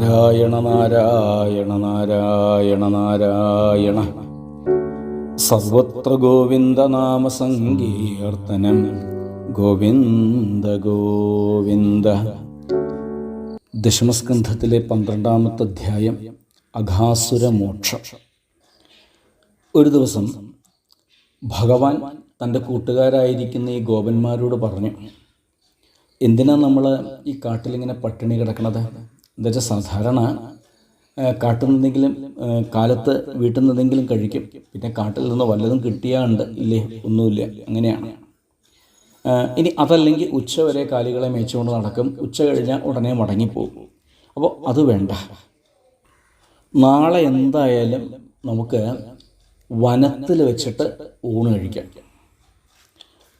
നാരായണ നാരായണ നാരായണ നാരായണ. സർവത്ര ഗോവിന്ദ നാമ സങ്കീർത്തനം ഗോവിന്ദ ഗോവിന്ദ. ദശമസ്കന്ധത്തിലെ പന്ത്രണ്ടാമത്തെ അധ്യായം അഘാസുരമോക്ഷം ഒരു ദിവസം ഭഗവാൻ തന്റെ കൂട്ടുകാരായിരിക്കുന്ന ഈ ഗോപന്മാരോട് പറഞ്ഞു എന്തിനാ നമ്മൾ ഈ കാട്ടിലിങ്ങനെ പട്ടിണി കിടക്കണത്? എന്താ സാധാരണ കാട്ടിൽ നിന്നെങ്കിലും കാലത്ത് വീട്ടിൽ നിന്നെങ്കിലും കഴിക്കും. പിന്നെ കാട്ടിൽ നിന്ന് വല്ലതും കിട്ടിയാണ്ട് ഇല്ലേ? ഒന്നുമില്ല. അങ്ങനെയാണ്. ഇനി അതല്ലെങ്കിൽ ഉച്ച വരെ കാലികളെ മേച്ചുകൊണ്ട് നടക്കും. ഉച്ച കഴിഞ്ഞാൽ ഉടനെ മടങ്ങിപ്പോകും അപ്പോൾ അത് വേണ്ട. നാളെ എന്തായാലും നമുക്ക് വനത്തിൽ വെച്ചിട്ട് ഊണ് കഴിക്കാം.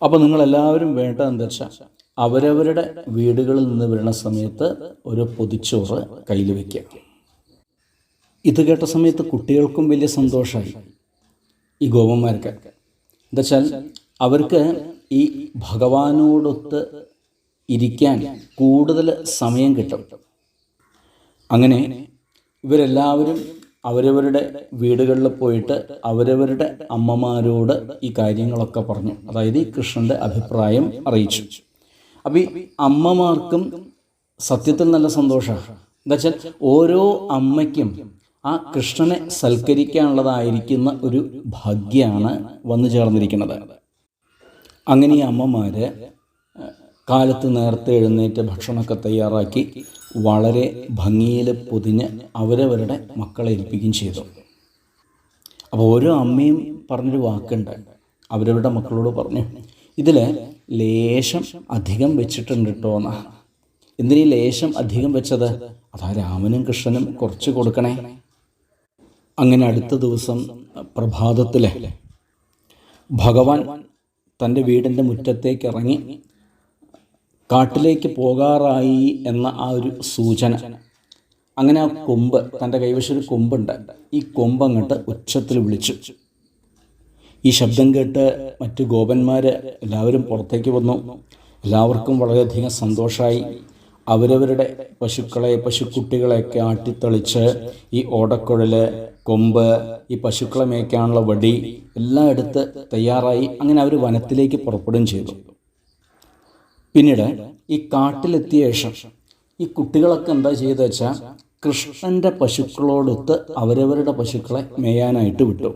അപ്പോൾ നിങ്ങളെല്ലാവരും വേണ്ട എന്താ വെച്ചാൽ അവരവരുടെ വീടുകളിൽ നിന്ന് വരുന്ന സമയത്ത് ഒരു പൊതിച്ചോറ് കയ്യിൽ വയ്ക്കുക ഇത് കേട്ട സമയത്ത് കുട്ടികൾക്കും വലിയ സന്തോഷമായി. ഈ ഗോപന്മാർക്ക്. എന്താ വെച്ചാൽ അവർക്ക് ഈ ഭഗവാനോടൊത്ത് ഇരിക്കാൻ കൂടുതൽ സമയം കിട്ടും. അങ്ങനെ ഇവരെല്ലാവരും അവരവരുടെ വീടുകളിൽ പോയിട്ട് അവരവരുടെ അമ്മമാരോട് ഈ കാര്യങ്ങളൊക്കെ പറഞ്ഞു. അതായത് ഈ കൃഷ്ണന്റെ അഭിപ്രായം അറിയിച്ചു. അപ്പം ഈ അമ്മമാർക്കും സത്യത്തിൽ നല്ല സന്തോഷമാണ് എന്താ വെച്ചാൽ ഓരോ അമ്മയ്ക്കും ആ കൃഷ്ണനെ സൽക്കരിക്കാനുള്ളതായിരിക്കുന്ന ഒരു ഭാഗ്യമാണ് വന്നു ചേർന്നിരിക്കുന്നത്. അങ്ങനെ ഈ അമ്മമാര് കാലത്ത് നേരത്തെ എഴുന്നേറ്റ് ഭക്ഷണമൊക്കെ തയ്യാറാക്കി വളരെ ഭംഗിയിൽ പൊതിഞ്ഞ് അവരവരുടെ മക്കളെ ഏൽപ്പിക്കുകയും ചെയ്തു. അപ്പോൾ ഓരോ അമ്മയും പറഞ്ഞൊരു വാക്കുണ്ട്. അവരവരുടെ മക്കളോട് പറഞ്ഞു ഇതിൽ ലേശം അധികം വെച്ചിട്ടുണ്ട് കേട്ടോ എന്നാണ് എന്തിനീ ലേശം അധികം വെച്ചത്? അതാ രാമനും കൃഷ്ണനും കുറച്ച് കൊടുക്കണേ. അങ്ങനെ അടുത്ത ദിവസം പ്രഭാതത്തിൽ ഭഗവാൻ തന്റെ വീടിന്റെ മുറ്റത്തേക്ക് ഇറങ്ങി കാട്ടിലേക്ക് പോകാറായി എന്ന ആ ഒരു സൂചന. അങ്ങനെ ആ കൊമ്പ് തന്റെ കൈവശം ഒരു കൊമ്പുണ്ട്. ഈ കൊമ്പ് അങ്ങോട്ട് ഉച്ചത്തിൽ വിളിച്ചു. ഈ ശബ്ദം കേട്ട് മറ്റു ഗോപന്മാർ എല്ലാവരും പുറത്തേക്ക് വന്നു. എല്ലാവർക്കും വളരെയധികം സന്തോഷമായി അവരവരുടെ പശുക്കളെ പശുക്കുട്ടികളെയൊക്കെ ആട്ടിത്തെളിച്ച് ഈ ഓടക്കുഴൽ കൊമ്പ് ഈ പശുക്കളെ മേയ്ക്കാനുള്ള വടി എല്ലാം എടുത്ത് തയ്യാറായി അങ്ങനെ അവർ വനത്തിലേക്ക് പുറപ്പെടുകയും ചെയ്തു. പിന്നീട് ഈ കാട്ടിലെത്തിയ ശേഷം ഈ കുട്ടികളൊക്കെ എന്താ ചെയ്തത് വെച്ചാൽ കൃഷ്ണന്റെ പശുക്കളോടൊത്ത് അവരവരുടെ പശുക്കളെ മേയാനായിട്ട് വിട്ടു.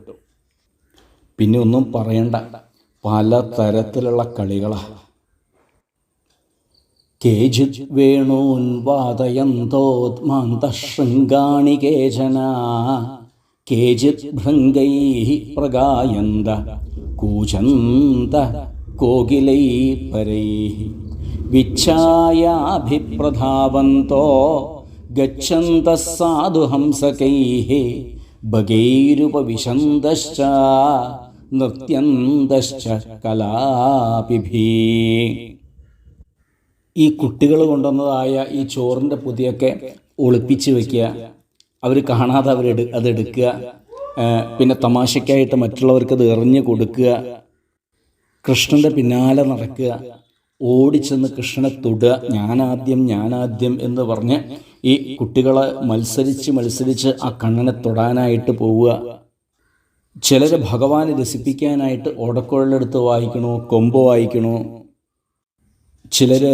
പിന്നെ ഒന്നും പറയണ്ട. പല തരത്തിലുള്ള കളികളാണ് കേചിത് വേണൂൻ പ്രഗായന്ത കൂചന്ത കോകിലൈ പരൈ വിച്ഛായാഭിപ്രധാവന്തോ ഗച്ഛന്ത സാധുഹംസകൈ ഭഗൈരുപവിശന്തശ്ച നൃത്യന്തശ്ച കലാപിഭി. ഈ കുട്ടികൾ കൊണ്ടുവന്നതായ ഈ ചോറിന്റെ പൊതിയൊക്കെ ഒളിപ്പിച്ച് വയ്ക്കുക അവർ കാണാതെ അവരെടു അതെടുക്കുക പിന്നെ തമാശയ്ക്കായിട്ട് മറ്റുള്ളവർക്ക് അത് എറിഞ്ഞു കൊടുക്കുക. കൃഷ്ണന്റെ പിന്നാലെ നടക്കുക. ഓടിച്ചെന്ന് കൃഷ്ണനെ തൊടുക. ഞാനാദ്യം ഞാനാദ്യം എന്ന് പറഞ്ഞ് ഈ കുട്ടികളെ മത്സരിച്ച് മത്സരിച്ച് ആ കണ്ണനെ തൊടാനായിട്ട് പോവുക. ചിലർ ഭഗവാനെ രസിപ്പിക്കാനായിട്ട് ഓടക്കുഴലെടുത്ത് വായിക്കണോ കൊമ്പ് വായിക്കണോ? ചിലർ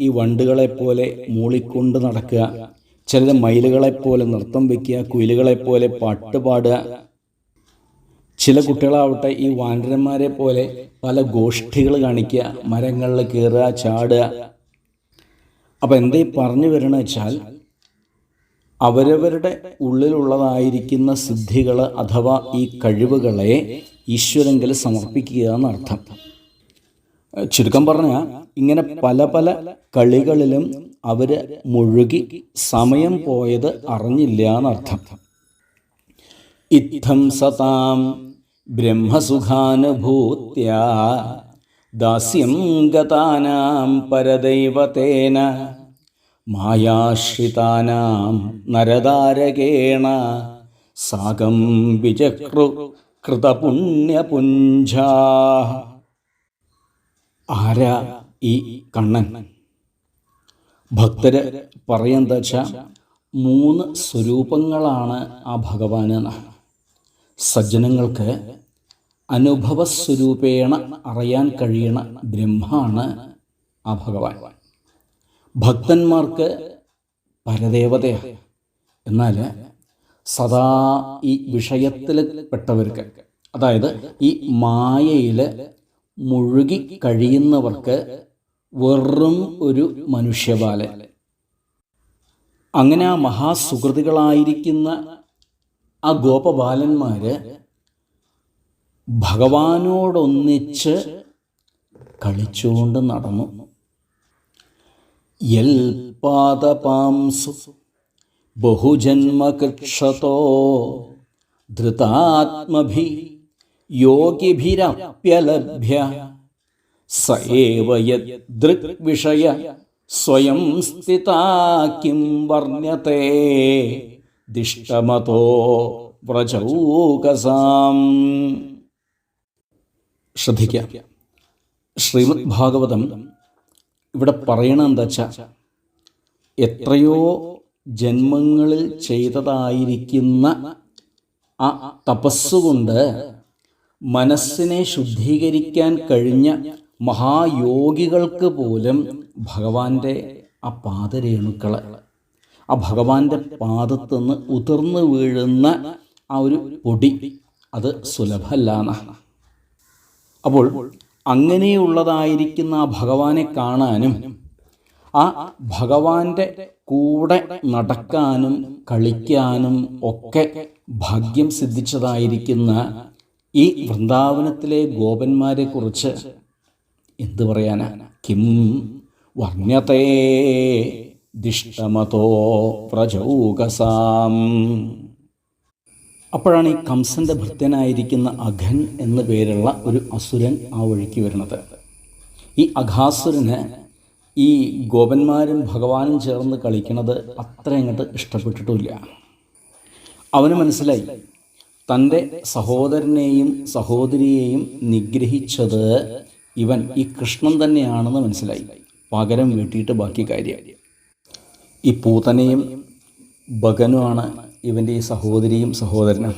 ഈ വണ്ടുകളെ പോലെ മൂളിക്കൊണ്ട് നടക്കുക. ചിലർ മയിലുകളെ പോലെ നൃത്തം വയ്ക്കുക കുയിലുകളെ പോലെ പാട്ട് പാടുക. ചില കുട്ടികളാവട്ടെ ഈ വാനരന്മാരെ പോലെ പല ഗോഷ്ഠികൾ കാണിക്കുക മരങ്ങളിൽ കയറുക ചാടുക. അപ്പം എന്തേ പറഞ്ഞു വരണമെന്ന് വെച്ചാൽ അവരവരുടെ ഉള്ളിലുള്ളതായിരിക്കുന്ന സിദ്ധികൾ അഥവാ ഈ കഴിവുകളെ ഈശ്വരങ്കിൽ സമർപ്പിക്കുക എന്നർത്ഥം. ചുരുക്കം പറഞ്ഞാൽ ഇങ്ങനെ പല പല കളികളിലും അവർ മുഴുകി സമയം പോയത് അറിഞ്ഞില്ല എന്നർത്ഥം. ഇത്തം സതാം ബ്രഹ്മസുഖാനുഭൂത്യ ദാസ്യം ഗതാനാം പരദൈവതേന മായാശ്രിതാനാം നരതാരകേണ സാഗം വിചക്രു കൃതപുണ്യപുഞ്ചാ. ആരാ ഈ കണ്ണൻ? ഭക്തര് പറയുന്നത് വെച്ചാൽ മൂന്ന് സ്വരൂപങ്ങളാണ് ആ ഭഗവാൻ എന്നാണ് സജ്ജനങ്ങൾക്ക് അനുഭവസ്വരൂപേണ അറിയാൻ കഴിയണ ബ്രഹ്മാണ് ആ ഭഗവാൻ. ഭക്തന്മാർക്ക് പരദേവതയാണ് എന്നാൽ സദാ ഈ വിഷയത്തിൽ പെട്ടവർക്ക് അതായത് ഈ മായയിൽ മുഴുകി കഴിയുന്നവർക്ക് വെറും ഒരു മനുഷ്യബാലൻ അങ്ങനെ ആ മഹാസുഹൃതികളായിരിക്കുന്ന ആ ഗോപബാലന്മാർ ഭഗവാനോടൊന്നിച്ച് കളിച്ചുകൊണ്ട് നടന്നു. യൽ പാദപാംസു ബഹുജന്മകൃക്ഷതോ ധൃതാത്മഭി യോഗിഭിരപ്യലഭ്യ സ ഏവ യദൃഗ്വിഷയ സ്വയം സ്ഥിതാ കിം വർണ്യത്തെ ദിഷ്ടമതോ വ്രജൗകസാം ശ്രദ്ധിക്കാം ശ്രീമദ് ഭാഗവതം ഇവിടെ പറയണ എന്താ വെച്ചാൽ എത്രയോ ജന്മങ്ങളിൽ ചെയ്തതായിരിക്കുന്ന ആ തപസ്സുകൊണ്ട് മനസ്സിനെ ശുദ്ധീകരിക്കാൻ കഴിഞ്ഞ മഹായോഗികൾക്ക് പോലും ഭഗവാന്റെ ആ പാദരേണുക്കൾ ആ ഭഗവാന്റെ പാദത്തു നിന്ന് ഉതിർന്നു വീഴുന്ന ആ ഒരു പൊടി അത് സുലഭമല്ല അപ്പോൾ അങ്ങനെയുള്ളതായിരിക്കുന്ന ആ ഭഗവാനെ കാണാനും ആ ഭഗവാന്റെ കൂടെ നടക്കാനും കളിക്കാനും ഒക്കെ ഭാഗ്യം സിദ്ധിച്ചതായിരിക്കുന്ന ഈ വൃന്ദാവനത്തിലെ ഗോപന്മാരെ കുറിച്ച് എന്തു പറയാനാ? കിം വർണ്യതേ ദിഷ്ടമതോ പ്രചൗകസാം അപ്പോഴാണ് ഈ കംസന്റെ ഭൃത്യനായിരിക്കുന്ന അഘൻ എന്നു പേരുള്ള ഒരു അസുരൻ ആ വഴിക്ക് വരുന്നത്. ഈ അഘാസുരന് ഈ ഗോപന്മാരും ഭഗവാനും ചേർന്ന് കളിക്കുന്നത് അത്ര അങ്ങോട്ട് ഇഷ്ടപ്പെട്ടിട്ടുമില്ല. അവന് മനസ്സിലായി തന്റെ സഹോദരനെയും സഹോദരിയെയും നിഗ്രഹിച്ചത് ഇവൻ ഈ കൃഷ്ണൻ തന്നെയാണെന്ന് മനസ്സിലായി. പകരം വീട്ടിയിട്ട് ബാക്കി കാര്യം. ഈ പൂതനയും ബഗനുമാണ് ഇവന്റെ ഈ സഹോദരിയും സഹോദരനും.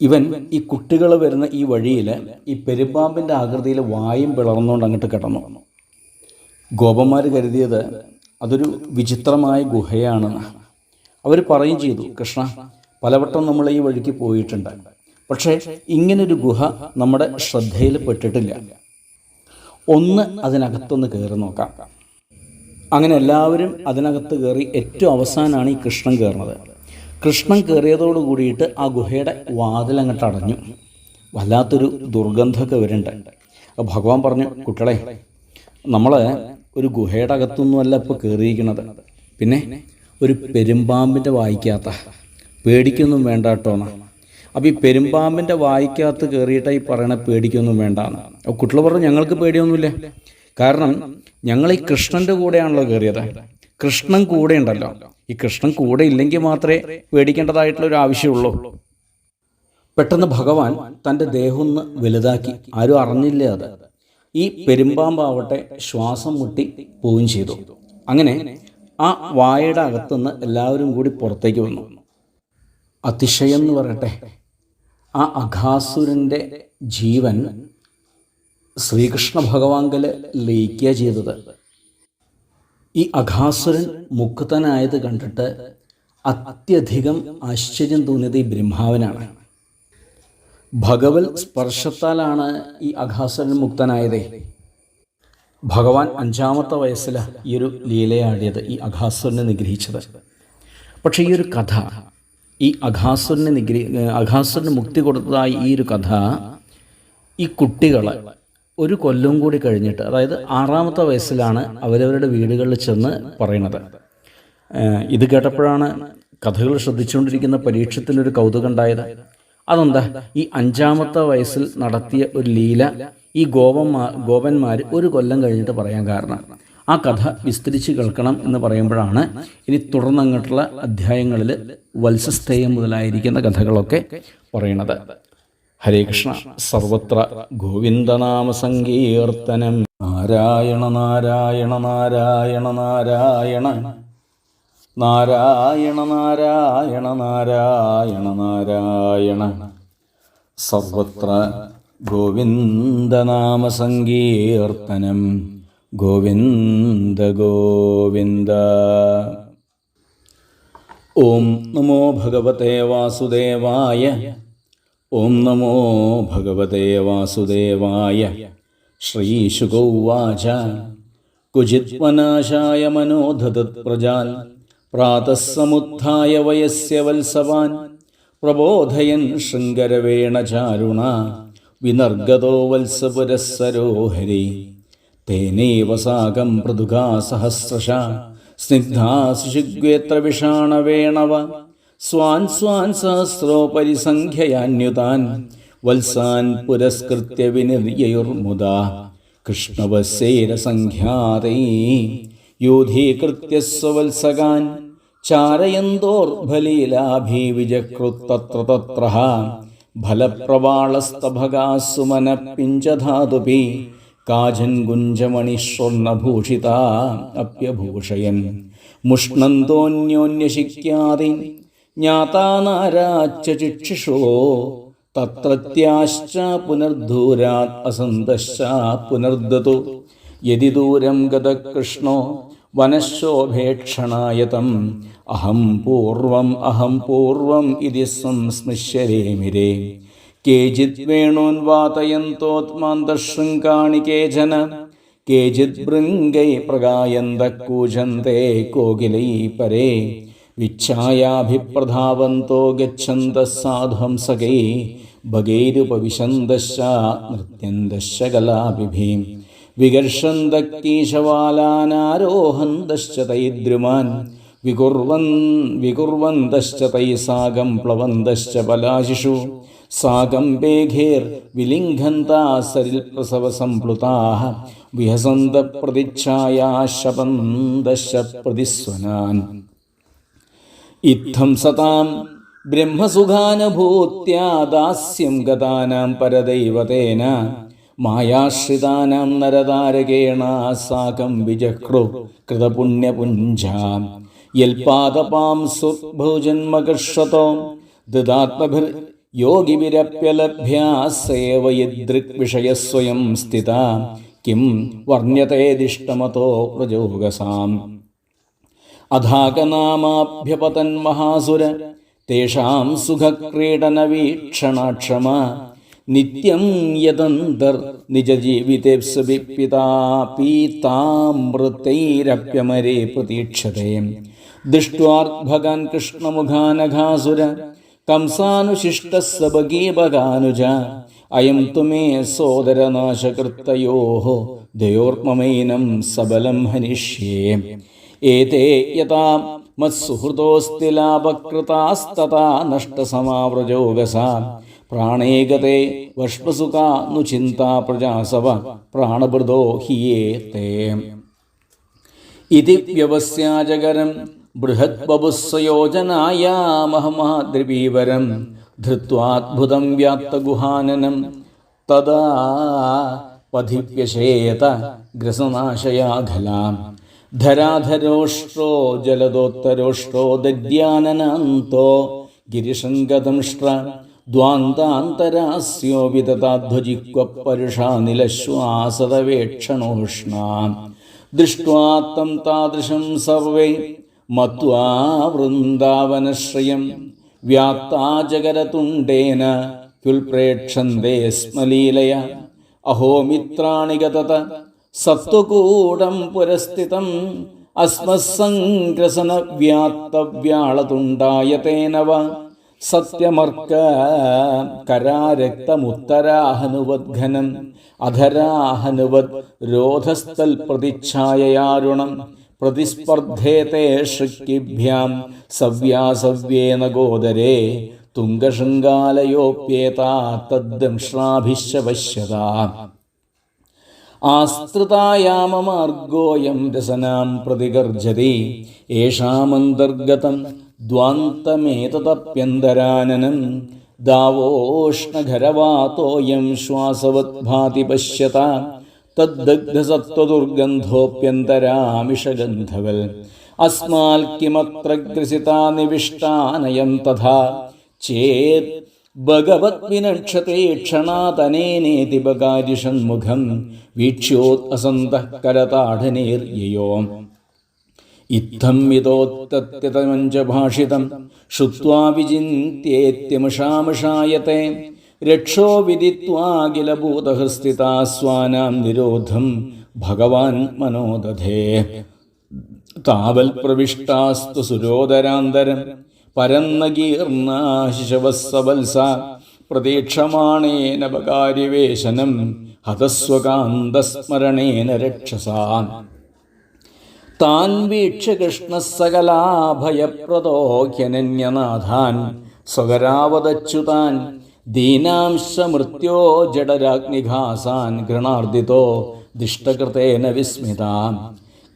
ഇവൻ ഈ കുട്ടികൾ വരുന്ന ഈ വഴിയിൽ ഈ പെരുമ്പാമ്പിന്റെ ആകൃതിയിൽ വായും പിളർന്നുകൊണ്ട് അങ്ങോട്ട് കിടന്നു. ഗോപന്മാർ കരുതിയത് അതൊരു വിചിത്രമായ ഗുഹയാണെന്ന് അവർ പറയും ചെയ്തു കൃഷ്ണ പലവട്ടം നമ്മൾ ഈ വഴിക്ക് പോയിട്ടുണ്ട്. പക്ഷേ ഇങ്ങനൊരു ഗുഹ നമ്മുടെ ശ്രദ്ധയിൽ പെട്ടിട്ടില്ല ഒന്ന് അതിനകത്തൊന്ന് കയറി നോക്കാം. അങ്ങനെ എല്ലാവരും അതിനകത്ത് കയറി ഏറ്റവും അവസാനമാണ് ഈ കൃഷ്ണൻ കയറുന്നത്. കൃഷ്ണൻ കയറിയതോട് കൂടിയിട്ട് ആ ഗുഹയുടെ വാതിലങ്ങോട്ട് അടഞ്ഞു. വല്ലാത്തൊരു ദുർഗന്ധമൊക്കെ വരുന്നുണ്ട്. അപ്പോൾ ഭഗവാൻ പറഞ്ഞു കുട്ടികളെ നമ്മൾ ഒരു ഗുഹയുടെ അകത്തൊന്നുമല്ല ഇപ്പോൾ കയറിയിരിക്കുന്നത്. പിന്നെ ഒരു പെരുമ്പാമ്പിന്റെ വായിക്കാത്ത പേടിക്കൊന്നും വേണ്ട കേട്ടോ അപ്പോൾ ഈ പെരുമ്പാമ്പിന്റെ വായിക്കകത്ത് കയറിയിട്ട് ഈ പറയണ പേടിക്കൊന്നും വേണ്ടാന്ന്. അപ്പോൾ കുട്ടികൾ പറഞ്ഞു ഞങ്ങൾക്ക് പേടിയൊന്നുമില്ല. കാരണം ഞങ്ങൾ ഈ കൃഷ്ണന്റെ കൂടെയാണല്ലോ കയറിയത്. കൃഷ്ണൻ കൂടെ ഉണ്ടല്ലോ. ഈ കൃഷ്ണൻ കൂടെ ഇല്ലെങ്കിൽ മാത്രമേ പേടിക്കേണ്ടതായിട്ടുള്ള ഒരു ആവശ്യമുള്ളൂ. പെട്ടെന്ന് ഭഗവാൻ തന്റെ ദേഹം ഒന്ന് വലുതാക്കി. ആരും അറിഞ്ഞില്ല അത്? ഈ പെരുമ്പാമ്പാവട്ടെ ശ്വാസം മുട്ടി പോവുകയും ചെയ്തു. അങ്ങനെ ആ വായയുടെ അകത്തുനിന്ന് എല്ലാവരും കൂടി പുറത്തേക്ക് വന്നു. അതിശയം എന്ന് പറയട്ടെ ആ അഘാസുരന്റെ ജീവൻ ശ്രീകൃഷ്ണ ഭഗവാങ്കൽ ലയിക്കുക ചെയ്തത്. ഈ അഘാസുരൻ മുക്തനായത് കണ്ടിട്ട് അത്യധികം ആശ്ചര്യം തോന്നിയത് ഈ ബ്രഹ്മാവനാണ്. ഭഗവൽ സ്പർശത്താലാണ് ഈ അഘാസുരൻ മുക്തനായത്. ഭഗവാൻ അഞ്ചാമത്തെ വയസ്സിലാണ് ഈ ഒരു ലീലയാടിയത് ഈ അഘാസുരനെ നിഗ്രഹിച്ചത്. പക്ഷേ ഈ ഒരു കഥ ഈ അഘാസുരനെ നിഗ്രഹി അഘാസുരന് മുക്തി കൊടുത്തതായി ഈ ഒരു കഥ ഈ കുട്ടികൾ ഒരു കൊല്ലം കൂടി കഴിഞ്ഞിട്ട് അതായത് ആറാമത്തെ വയസ്സിലാണ് അവരവരുടെ വീടുകളിൽ ചെന്ന് പറയുന്നത്. ഇത് കേട്ടപ്പോഴാണ് കഥകൾ ശ്രദ്ധിച്ചുകൊണ്ടിരിക്കുന്ന പരീക്ഷത്തിലൊരു കൗതുകം ഉണ്ടായത്. അതെന്താ? ഈ അഞ്ചാമത്തെ വയസ്സിൽ നടത്തിയ ഒരു ലീല ഈ ഗോപന്മാ ഗോപന്മാർ ഒരു കൊല്ലം കഴിഞ്ഞിട്ട് പറയാൻ കാരണം. ആ കഥ വിസ്തരിച്ച് കേൾക്കണം എന്ന് പറയുമ്പോഴാണ് ഇനി തുടർന്നങ്ങോട്ടുള്ള അധ്യായങ്ങളിൽ വത്സസ്ഥേയം മുതലായിരിക്കുന്ന കഥകളൊക്കെ പറയണത് ഹരേ കൃഷ്ണ സർവത്ര ഗോവിന്ദനാമ സങ്കീർത്തനം നാരായണ നാരായണ നാരായണ നാരായണ. നാരായണ നാരായണ നാരായണ നാരായണ. സർവത്ര ഗോവിന്ദനാമസങ്കീർത്തനം. ഗോവിന്ദ ഗോവിന്ദ. ഓം നമോ ഭഗവതേ വാസുദേവായ ഓം നമോ ഭഗവതേ വാസുദേവായ ശ്രീശുഗൗവാച. കുചിത്വനാശായ മനോധതത്പ്രജാൻ പ്രാതः സമുത്ഥായ വയസ്യ വത്സവാൻ പ്രബോധയൻ ശൃംഗരവേണചാരുണ വിനർഗതോ വത്സപുരസ്സരോ ഹരി തേനൈവ സാകം പൃഥുകാ സഹസ്രശ സ്നിഗ്ധാ ശിശുഗ്വേത്ര വിഷാണവേണവ स्वान् स्वान् सहस्रोपरिसङ्ख्ययान्युतान् वल्सान् पुरस्कृत्य विनिर्ययुर्मुदा। कृष्णवस्यैरसङ्ख्यातै योधीकृत्य स्ववत्सगान् चारयन्तोर्भलीलाभीविजकृत्तत्र तत्रः फलप्रवाळस्तभगाः सुमनपिञ्चधातुपि काजन्गुञ्जमणिस्वर्णभूषिता अप्यभूषयन्। मुष्णन्तोऽन्योन्यशिक्यादि ജ്ഞാതാനാരാച്ച ചിക്ഷിഷോ തത്രത്യാശ്ച പുനർദൂരാത് അസന്തശ്ച പുനർദതു. യതി ദൂരം ഗതകൃഷ്ണോ വനശോഭേക്ഷണായതം. അഹം പൂർവം അഹം പൂർവം ഇതി സംസ്മിശ്യരേമിരേ കേചിത് വേണോൻവാതയന്തോത്മാന്തശൃംഗാണി കേചന. കേചിത് ഭൃംഗൈ പ്രഗായന്ത കൂജന്തേ കോകിലൈ പരേ. വിച്ഛായാഭിപ്രധാവന്തോ ഗച്ഛന്ത സാധുഹംസകൈ ഭഗൈരുപവിശന്തശ നൃത്യന്തശ്ച കലാഭിഭീം വികർഷന്ത കീശവാലാനാരോഹന്തശ്ച തൈദ്രുമാൻ വികുർവൻ വികുർവന്തശ്ച തൈ സാഗം പ്ലവന്തശ്ച പലാശിഷു സാഗം ബേഘേർ വിലിംഘന്താ സരിൽ പ്രസവ സംപ്ലുതാ വിഹസന്ത പ്രതിച്ഛായാ ശപന്തശ്ച പ്രതിസ്വനാൻ ഇത്തം സതാം ബ്രഹ്മസുഖാനുഭൂത്യാദാസ്യം ഗതാനാം പരദൈവതേന മായാശ്രിതാനാം നരതാരകേണ സാകം വിജക്രു കൃതപുണ്യപുഞ്ചാം. യൽപാദപാം സുഭുജന്മകർഷതോ ദദാത്മഭിർ യോഗിവിരപ്യലഭ്യാ സേവയദൃഗ്വിഷയസ്വയം സ്ഥിത. കിം വർണ്യതേദിഷ്ടമതോ പ്രജോഗസാം. അധാകനാമാഭ്യപതൻ മഹാസുര തേഷാം സുഖക്രീഡനവീക്ഷണാക്ഷമ നിത്യം യതന്തർ നിജജീവിതേപ്സുപിതാ പീതാമൃതൈരപ്യമരേ പ്രതീക്ഷതേ ദൃഷ്ട്വാർഭഗാൻ കൃഷ്ണമുഖാനഘാസുര കംസാനുശിഷ്ടസഭഗീപഗാനുജ അയം തു മേ സോദരനാശകൃത്തയോ ദയോർമമൈനം സബലം ഹനിഷ്യേ. एते यथा मत्सुहृदोऽस्ति लाभकृतास्तथा नष्टसमाव्रजोगसा। प्राणे गते वर्ष्मसुका प्रजा सव प्राणभृदो हि ये ते इति व्यवस्याजगरं बृहद्बबुस्सयोजनायामहमाद्रिबीवरं धृत्वाद्भुतं व्याप्तगुहाननं तदा पथिव्यशेयत ग्रसनाशयाघलाम्। ധരാധരോഷ്ട്രോ ജലദോത്തരോഷ്ട്രോ ദദ്യാനനാന്തോ ഗിരിശങ്കദംഷ്ട്ര ദ്വാന്താന്തരാസ്യോ വിതതാധ്വജിക്വപരുഷാ പരുഷാ ദൃഷ്ട്വാ ദൃഷ്ടം താദൃശം സർവേ മത്വാ വൃന്ദാവനശ്രയം വ്യാപ്താ ജഗരതുണ്ടേന ക്യുൽപ്രേക്ഷന്തേ സ്മലീലയ. അഹോ മിത്രാണി ഗതത. സത്വകൂടം പുരസ്ഥിതം. അസ്മസംഗ്രസന വ്യാത്തവ്യാളതുണ്ടായതേനവ സത്യമർക്ക കരാരക്തമുത്തരാഹനുവദ്ഘനം അധരാഹനുവത് രോധസ്ഥൽ പ്രതിച്ഛായയാരുണം പ്രതിസ്പർദ്ധേതേ ഷൃക്കിഭ്യാം സവ്യാസവ്യേന ഗോദരേ തുംഗശൃംഗാലയോപ്യേതാ തദ്ദംഷ്ണാഭിശ്ച പശ്യതാ ആസ്തൃതായാമമാർഗോയം രസനാം പ്രതികർജതി യേഷാമന്തർഗതം ദ്വാന്തമേതതപ്യന്തരാനനം ദാവോഷ്ണഘരവാതോയം ശ്വാസവദ്ഭാതി പശ്യത തദ്ദഗ്ധസത്വദുർഗന്ധോപ്യന്തരാമിഷഗന്ധവൽ അസ്മാൽ കിമത്ര ഗ്രസിതാ നിവിഷ്ടാനയം തഥാ ചേത് ഭഗവത്വിനക്ഷത്തെ ക്ഷണാതനേനേതി ബകാരിഷൺമുഖം വീക്ഷ്യോത് അസന്തഃ ഇത്തം മിതോത്തത്യതമഞ്ചഭാഷിതം ശ്രുത്വാ രക്ഷോ വിദിത്വാഖിലഭൂതഹൃസ്ഥിതാസ്വാനാം നിരോധം ഭഗവാൻ മനോദധേ. താവൽ പ്രവിഷ്ടാസ്തു സുരോദരാന്തരം പരന്നകീർണാശിശവസ്സവത്സ പ്രതീക്ഷമാണേന ബകാര്യവേശനം ഹതസ്വകാന്തസ്മരണേന രക്ഷസാൻ. താൻ വീക്ഷ്യ കൃഷ്ണസകലാഭയപ്രദോഹ്യനന്യനാഥാൻ സ്വകരാവതച്യുതാൻ ദീനാംശ മൃത്യോ ജഡരാഗ്നിഘാസാൻ ഗൃണാർദിതോ ദിഷ്ടകൃതേന വിസ്മിതാം.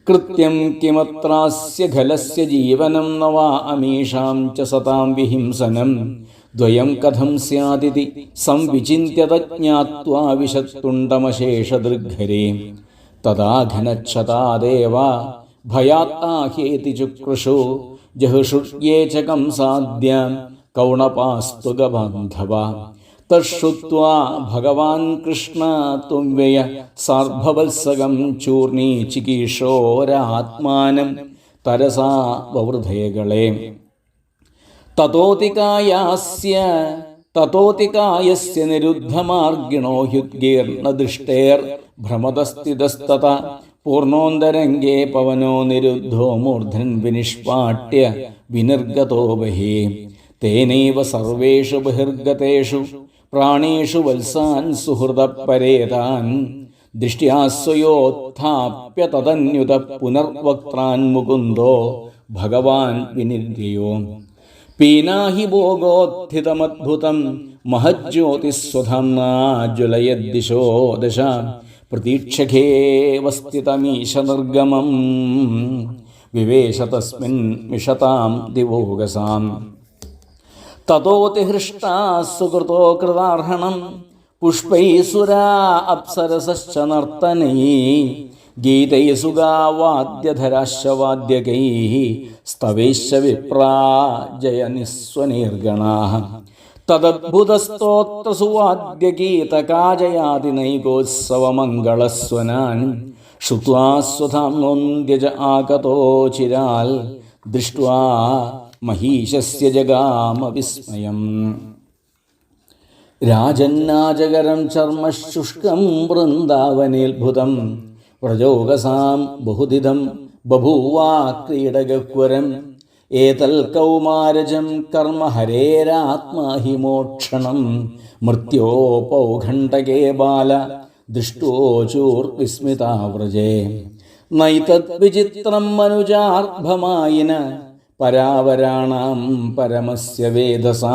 കൃത്യം കിമത്രാസ്യ ഖലസ്യ ജീവനം ന വാ അമീഷാം ച സതാം വിഹിംസനം ദ്വയം കഥം സ്യാദിതി സംവിചിന്യത ജ്ഞാത്വാ വിശത്തുണ്ടമശേഷദൃഘരേ തഥാ ഘനക്ഷതാദേവ ഭയാത്താഹേതി ചുക്രുഷു ജഹുഷുര്യേ ച കംസാദ്യ കൗണപാസ്തുഗബന്ധവ തശ്രുത്വാ ഭഗവാൻ കൃഷ്ണ തുംവ്യയ സാർഭവത്സകം ചൂർണീ ചികീഷോരാത്മാനം തരസാ വവൃധേകളെ തതോതികായാസ്യ തതോതികായസ്യ നിരുദ്ധമാർഗിണോ ഹ്യുദ്ഗീർണദൃഷ്ടേർ ഭ്രമതസ്ഥിതസ്തത പൂർണോന്തരംഗേ പവനോ നിരുദ്ധോ മൂർധൻ വിനിഷ്പാട്യ വിനിർഗതോ ബഹി തേനൈവ സർവേഷു ബഹിർഗതേഷു പ്രാണേഷു വത്സാൻ സുഹൃദപരേതാൻ ദൃഷ്ട്യാസ്വയോത്ഥാപ്യ തദന്യുത പുനർവക്ത്രാൻ മുകുന്ദോ ഭഗവാൻ വിനിര്യയോ പീനാഹി ഭോഗോത്ഥിതമദ്ഭുതം മഹജ്യോതിസ്വധാംനാജ്വലയദ്ദിശോ ദശ പ്രതീക്ഷഖേവസ്ഥിതമീശനിർഗമം വിവേശ തസ്മിൻ മിഷതാം ദിവോഗസാം തതോതിഹൃഷ്ടാ സുഹൃതോ കൃതാർഹണം പുഷ്പൈസുരാ അപ്സരസശ്ച നർത്തനൈ ഗീതൈസുഗാവാദ്യധരാശവാദ്യകൈ സ്തവൈശ്ച വിപ്രാ ജയനിസ്വനീർഗണാ തദദ്ഭുതസ്തോത്രസുവാദ്യഗീതകാജയാതിനൈകോത്സവമംഗളസ്വനാൻ ശ്രുത്വാ സ്വധാം നോന്ദ്യജ ആഗതോ ചിരാൽ ദൃഷ്ട്വാ മഹീശസ്യ ജഗാമ വിസ്മയം രാജന്നാജകരം ചർമ്മശുഷ്കം വൃന്ദാവനേത്ഭുതം. വ്രജോകസാം ബഹുദിതം ബഭൂവാ ക്രീഡഗഹ്വരം ഏതൽ കൗമാരജം കർമ്മ ഹരേരാത്മാ ഹി മോക്ഷണം മൃത്യോ പൗഖണ്ഡകേ ബാല ദൃഷ്ടോചൂർവിസ്മിതാവ്രജേ നൈതദ്വിചിത്രം മനുജാർഭമായിന പരാവരാണാം പരമസ്യ വേദസ.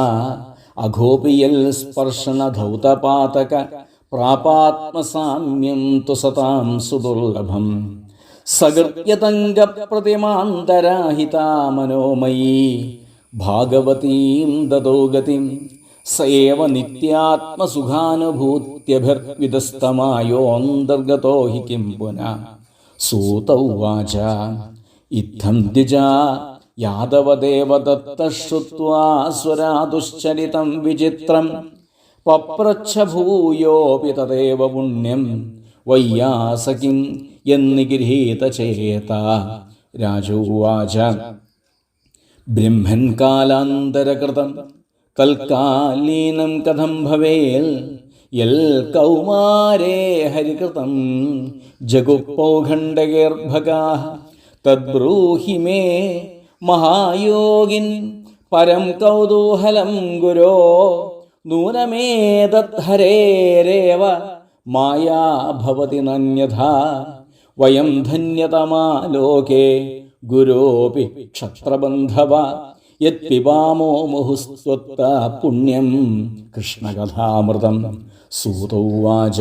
അഘോപിയൽ സ്പർശനധൗതപാതക പ്രാപാത്മസാമ്യം തു സതാം സുദുർലഭം. സകൃത്യതംഗപ്രതിമാന്തരാഹിതാ മനോമയീ ഭാഗവതീം ദതോ ഗതിം. സേവ നിത്യാത്മസുഖാനുഭൂത്യഭിർവിദസ്തമായോന്തർഗതോ ഹി കിം പുന. സൂത ഉവാച ഇത്തം ദ്വിജാ. യാദവദേവദത്തശ്രുത്വാ സ്വരാതുശ്ചരിതം വിചിത്രം പപ്രച്ഛ ഭൂയോപി തദേവ പുണ്യം വയ്യാസകിം എന്നിഗൃഹീത ചേത. രാജോവാച. ബ്രഹ്മൻ കാലാന്തരകൃതം തൽക്കാലീനം കഥം ഭവേൽ യൽ കൗമാരേ ഹരികൃതം ജഗുപ്പൗഖണ്ഡകേർഭകാ തദ്ബ്രൂഹി മേ മഹായോഗിൻ പരം കൗതൂഹലം ഗുരോ. നൂനമേതദ്ധരേരേവ മായാ ഭവതി നന്യഥാ. വയം ധന്യതമാ ലോകേ ഗുരോപി ക്ഷത്രബന്ധവ. യത്പിബാമോ മുഹുസ്വത്ത പുണ്യം. കൃഷ്ണകഥാമൃതം സൂതൗവാച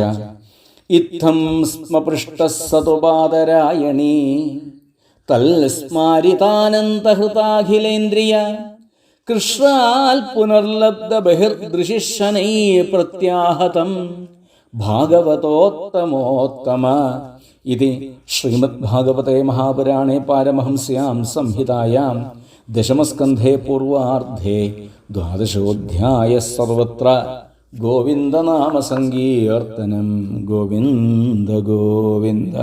ഇത്തം സ്മ പൃഷ്ടഃ തൽസ്മാരിതാനന്ദഹൃതാഖിലേന്ദ്രിയ കൃഷ്ണാൽ പുനർലബ്ധ ബഹിർദൃശിഷനൈ പ്രത്യാഹതം ഭാഗവതോത്തമോത്തമ. ഇത് ശ്രീമദ്ഭാഗവതേ മഹാപുരാണേ പാരമഹംസ്യാം സംഹിതായാം ദശമസ്കന്ധേ പൂർവാർദ്ധേ ദ്വാദശോധ്യായ സർവത്ര. ഗോവിന്ദനാമസങ്കീർത്തനം ഗോവിന്ദ ഗോവിന്ദ.